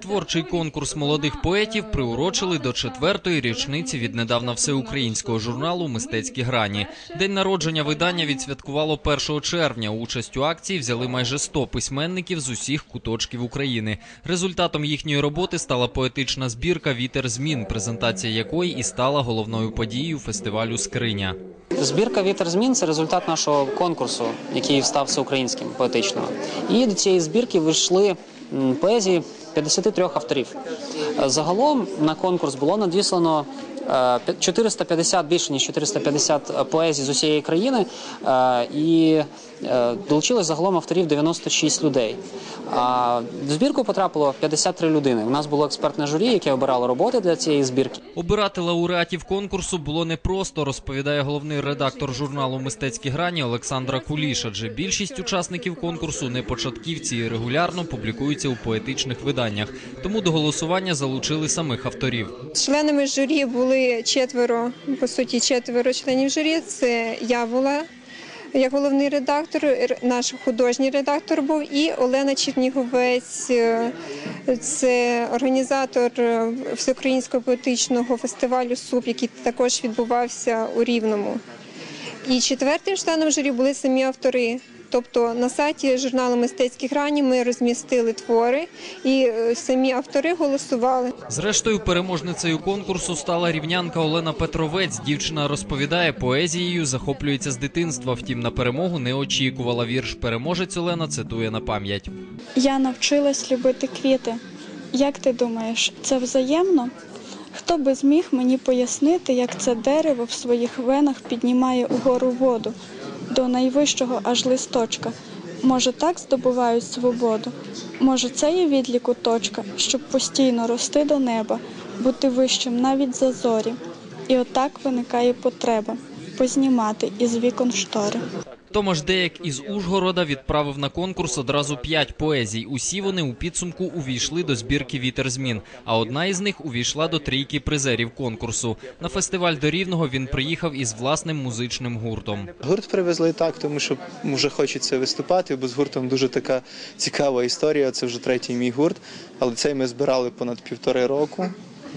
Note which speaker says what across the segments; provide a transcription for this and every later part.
Speaker 1: Творчий конкурс молодих поетів приурочили до четвертої річниці від недавно всеукраїнського журналу Мистецькі грані. День народження видання відсвяткувало 1 червня. Участь у акції взяли майже 100 письменників з усіх куточків України. Результатом їхньої роботи стала поетична збірка Вітер змін, презентація якої і стала головною подією фестивалю Скриня.
Speaker 2: Збірка Вітер змін це результат нашого конкурсу, який став всеукраїнським поетичного. І до цієї збірки вийшли поезії 53 авторів. Е, Загалом на конкурс було надіслано 450, більше ніж 450 поезій з усієї країни, е, і е, долучилось загалом авторів 96 людей. В збірку потрапило 53 людини. У нас було експертне журі, яке обирало роботи для цієї збірки.
Speaker 1: Обирати лауреатів конкурсу було непросто, розповідає головний редактор журналу Мистецькі грані Олександра Куліш. Адже більшість учасників конкурсу не початківці і регулярно публікуються у поетичних виданнях. Тому до голосування залучили самих авторів.
Speaker 3: Членами журі були четверо, по суті, четверо членів журі. Це я була як головний редактор, наш художній редактор був і Олена Черніговець. е, Це організатор е, всеукраїнського поетичного фестивалю СУП, який також відбувався у Рівному. І четвертим членом журі були самі автори. Тобто на сайті журналу Мистецькі грані ми розмістили твори, і е, самі автори голосували.
Speaker 1: Зрештою, переможницею конкурсу стала рівнянка Олена Петровець. Дівчина розповідає, поезією захоплюється з дитинства. Втім, на перемогу не очікувала. Вірш переможець Олена цитує на пам'ять.
Speaker 4: Я навчилась любити квіти. Як ти думаєш, це взаємно? Хто би зміг мені пояснити, як це дерево в своїх венах піднімає угору воду до найвищого аж листочка? Може, так здобувають свободу? Може, це є відліку точка, щоб постійно рости до неба, бути вищим навіть за зорі. І отак виникає потреба познімати із вікон штори.
Speaker 1: Томаш Деяк із Ужгорода відправив на конкурс одразу п'ять поезій. Усі вони у підсумку увійшли до збірки Вітер змін. А одна із них увійшла до трійки призерів конкурсу. На фестиваль до Рівного він приїхав із власним музичним гуртом.
Speaker 5: Гурт привезли так, тому що вже хочеться виступати, бо з гуртом дуже така цікава історія. Це вже третій мій гурт, але цей ми збирали понад півтори року.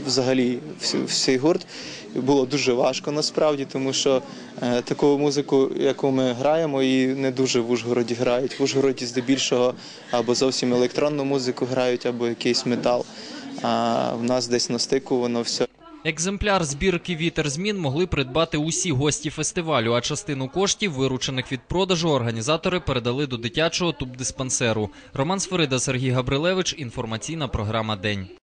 Speaker 5: Взагалі, всі- всій гурт було дуже важко насправді, тому що е, таку музику, яку ми граємо, і не дуже в Ужгороді грають. В Ужгороді здебільшого або зовсім електронну музику грають, або якийсь метал. А в нас десь на стику воно все.
Speaker 1: Екземпляр збірки Вітер змін могли придбати усі гості фестивалю, а частину коштів, виручених від продажу, організатори передали до дитячого тубдиспансеру. Роман Сферида, Сергій Габрилевич. Інформаційна програма День.